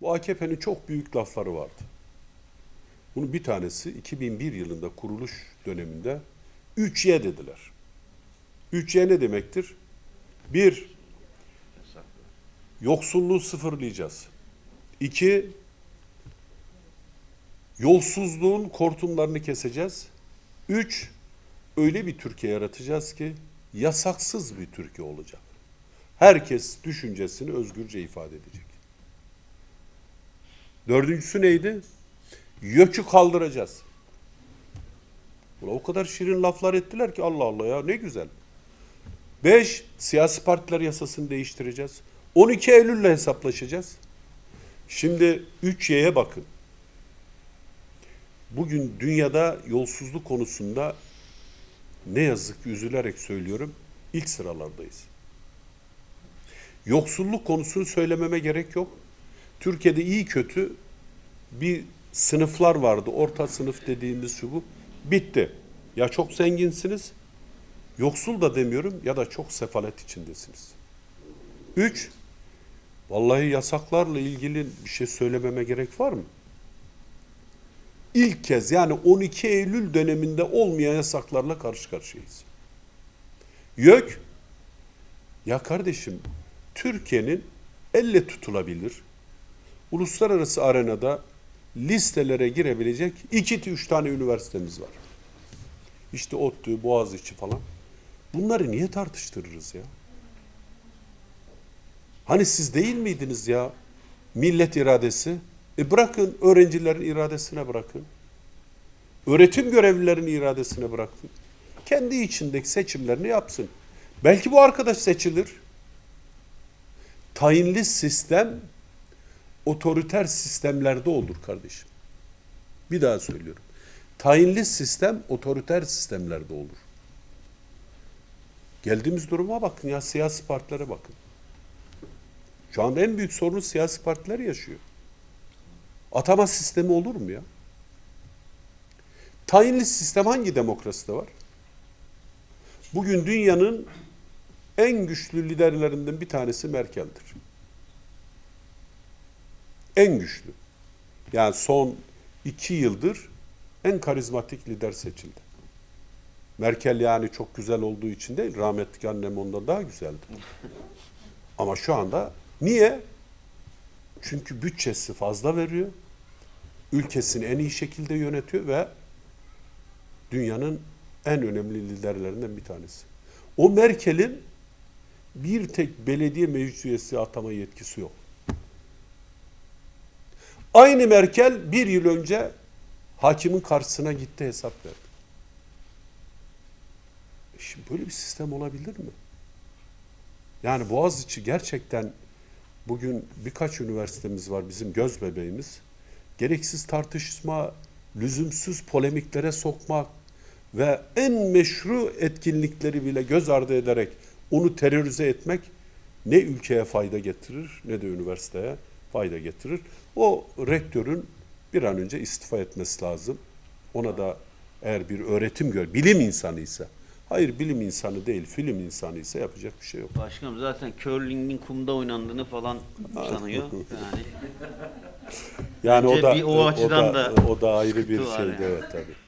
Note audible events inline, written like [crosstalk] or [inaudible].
Bu AKP'nin çok büyük lafları vardı. Bunun bir tanesi 2001 yılında kuruluş döneminde 3Y dediler. 3Y ne demektir? Bir, yoksulluğu sıfırlayacağız. İki, yolsuzluğun kortumlarını keseceğiz. Üç, öyle bir Türkiye yaratacağız ki yasaksız bir Türkiye olacak. Herkes düşüncesini özgürce ifade edecek. Dördüncüsü neydi? Yökü kaldıracağız. Ulan o kadar şirin laflar ettiler ki Allah Allah ya ne güzel. Beş, siyasi partiler yasasını değiştireceğiz. 12 Eylül'le hesaplaşacağız. Şimdi 3Y'ye bakın. Bugün dünyada yolsuzluk konusunda ne yazık ki üzülerek söylüyorum ilk sıralardayız. Yoksulluk konusunu söylememe gerek yok. Türkiye'de iyi kötü bir sınıflar vardı. Orta sınıf dediğimiz şu bu. Bitti. Ya çok zenginsiniz, yoksul da demiyorum ya da çok sefalet içindesiniz. Üç, vallahi yasaklarla ilgili bir şey söylememe gerek var mı? İlk kez yani 12 Eylül döneminde olmayan yasaklarla karşı karşıyayız. YÖK, ya kardeşim Türkiye'nin elle tutulabilir, uluslararası arenada listelere girebilecek iki üç tane üniversitemiz var. İşte ODTÜ, Boğaziçi falan. Bunları niye tartıştırırız ya? Hani siz değil miydiniz ya? Millet iradesi. E bırakın öğrencilerin iradesine bırakın. Öğretim görevlilerinin iradesine bırakın. Kendi içindeki seçimlerini yapsın. Belki bu arkadaş seçilir. Tayinli sistem otoriter sistemlerde olur kardeşim. Bir daha söylüyorum. Tayinli sistem otoriter sistemlerde olur. Geldiğimiz duruma bakın ya siyasi partilere bakın. Şu anda en büyük sorunu siyasi partiler yaşıyor. Atama sistemi olur mu ya? Tayinli sistem hangi demokraside var? Bugün dünyanın en güçlü liderlerinden bir tanesi Merkel'dir. En güçlü. Yani son iki yıldır en karizmatik lider seçildi. Merkel yani çok güzel olduğu için değil, rahmetli annem ondan daha güzeldi. Ama şu anda niye? Çünkü bütçesi fazla veriyor. Ülkesini en iyi şekilde yönetiyor ve dünyanın en önemli liderlerinden bir tanesi. O Merkel'in bir tek belediye meclis üyesi atama yetkisi yok. Aynı Merkel bir yıl önce hakimin karşısına gitti hesap verdi. E Şimdi böyle bir sistem olabilir mi? Yani Boğaziçi gerçekten bugün birkaç üniversitemiz var bizim göz bebeğimiz. Gereksiz tartışma, lüzumsuz polemiklere sokmak ve en meşru etkinlikleri bile göz ardı ederek onu terörize etmek ne ülkeye fayda getirir ne de üniversiteye fayda getirir. O rektörün bir an önce istifa etmesi lazım. Ona da eğer bir öğretim gör, bilim insanı ise, hayır bilim insanı değil, film insanı ise yapacak bir şey yok. Başkanım zaten curling'in kumda oynandığını falan sanıyor. [laughs] Yani Yani o da bir o açıdan o da, da o da ayrı bir yani. evet tabii.